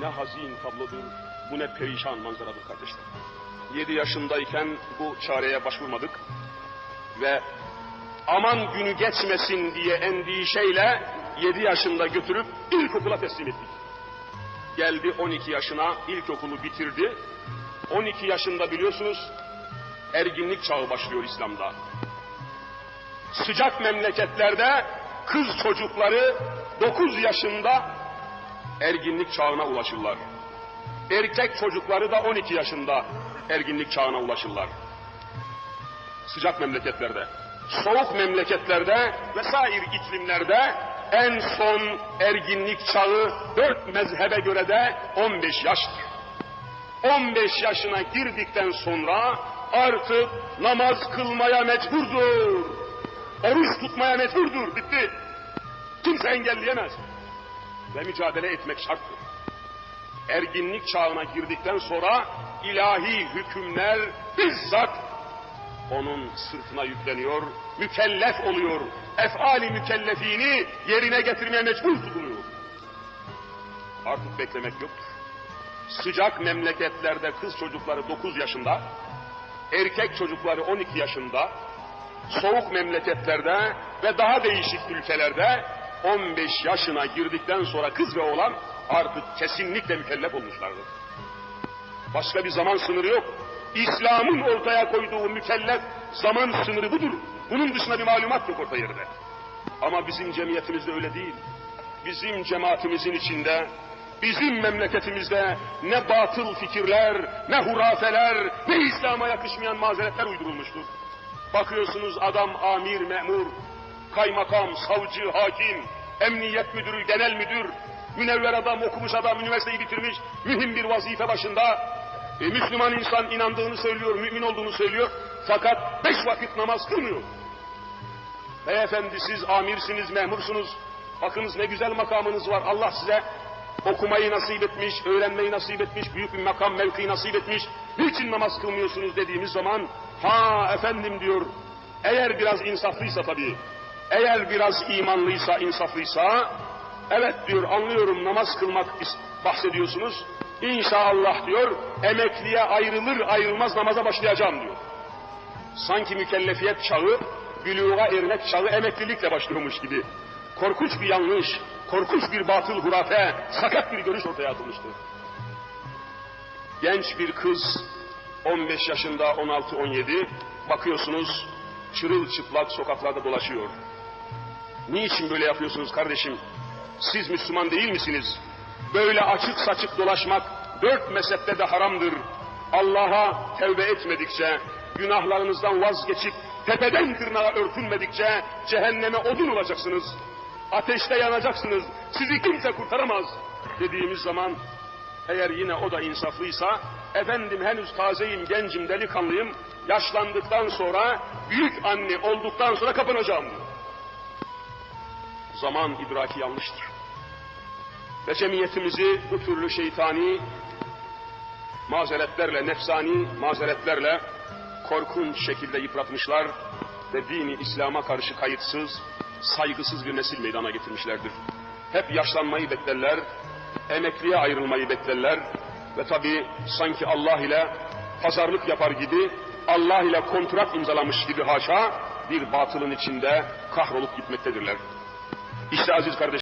ne hazin tablodur, bu ne perişan manzaradır kardeşler. 7 yaşındayken bu çareye başvurmadık ve aman günü geçmesin diye endişeyle 7 yaşında götürüp ilkokula teslim ettik. Geldi 12 yaşına ilkokulu bitirdi. 12 yaşında biliyorsunuz erginlik çağı başlıyor İslam'da. Sıcak memleketlerde kız çocukları 9 yaşında erginlik çağına ulaşırlar. Erkek çocukları da 12 yaşında erginlik çağına ulaşırlar. Sıcak memleketlerde. Soğuk memleketlerde vesaire iklimlerde en son erginlik çağı dört mezhebe göre de 15 yaştır. 15 yaşına girdikten sonra artık namaz kılmaya mecburdur. Oruç tutmaya mecburdur. Bitti. Kimse engelleyemez. Ve mücadele etmek şarttır. Erginlik çağına girdikten sonra ilahi hükümler bizzat onun sırtına yükleniyor, mükellef oluyor. Efali mükellefini yerine getirmeye mecbur tutuluyor. Artık beklemek yoktur. Sıcak memleketlerde kız çocukları 9 yaşında, erkek çocukları 12 yaşında, soğuk memleketlerde ve daha değişik ülkelerde 15 yaşına girdikten sonra kız ve oğlan artık kesinlikle mükellef olmuşlardır. Başka bir zaman sınırı yok. İslam'ın ortaya koyduğu mükellef zaman sınırı budur. Bunun dışında bir malumat yok orta yerde. Ama bizim cemiyetimizde öyle değil. Bizim cemaatimizin içinde, bizim memleketimizde ne batıl fikirler, ne hurafeler, ne İslam'a yakışmayan mazeretler uydurulmuştur. Bakıyorsunuz adam amir, memur, kaymakam, savcı, hakim, emniyet müdürü, genel müdür, münevver adam, okumuş adam, üniversiteyi bitirmiş, mühim bir vazife başında, e, Müslüman insan inandığını söylüyor, mümin olduğunu söylüyor, fakat beş vakit namaz kılmıyor. Beyefendi siz amirsiniz, memursunuz, bakınız ne güzel makamınız var, Allah size okumayı nasip etmiş, öğrenmeyi nasip etmiş, büyük bir makam mevki nasip etmiş, niçin namaz kılmıyorsunuz dediğimiz zaman, ha efendim diyor, eğer biraz insaflıysa tabii, eğer biraz imanlıysa, insaflıysa, evet diyor anlıyorum namaz kılmak bahsediyorsunuz, İnşallah diyor, emekliye ayrılır ayrılmaz namaza başlayacağım diyor. Sanki mükellefiyet çağı, büluğa ermek çağı emeklilikle başlıyormuş gibi. Korkunç bir yanlış, korkunç bir batıl hurafe, sakat bir görüş ortaya atılmıştır. Genç bir kız, 15 yaşında, 16-17, bakıyorsunuz çırılçıplak sokaklarda dolaşıyor. Niçin böyle yapıyorsunuz kardeşim? Siz Müslüman değil misiniz? Böyle açık saçık dolaşmak dört mezhepte de haramdır. Allah'a tevbe etmedikçe, günahlarınızdan vazgeçip tepeden tırnağa örtünmedikçe cehenneme odun olacaksınız. Ateşte yanacaksınız. Sizi kimse kurtaramaz dediğimiz zaman eğer yine o da insaflıysa efendim henüz tazeyim, gencim, delikanlıyım yaşlandıktan sonra büyük anne olduktan sonra kapanacağım. Zaman idraki yanlıştır ve cemiyetimizi bu türlü şeytani mazeretlerle, nefsani mazeretlerle korkunç şekilde yıpratmışlar ve dini İslam'a karşı kayıtsız, saygısız bir nesil meydana getirmişlerdir. Hep yaşlanmayı beklerler, emekliye ayrılmayı beklerler ve tabi sanki Allah ile pazarlık yapar gibi, Allah ile kontrat imzalamış gibi haşa bir batılın içinde kahrolup gitmektedirler. İşte aziz kardeşim,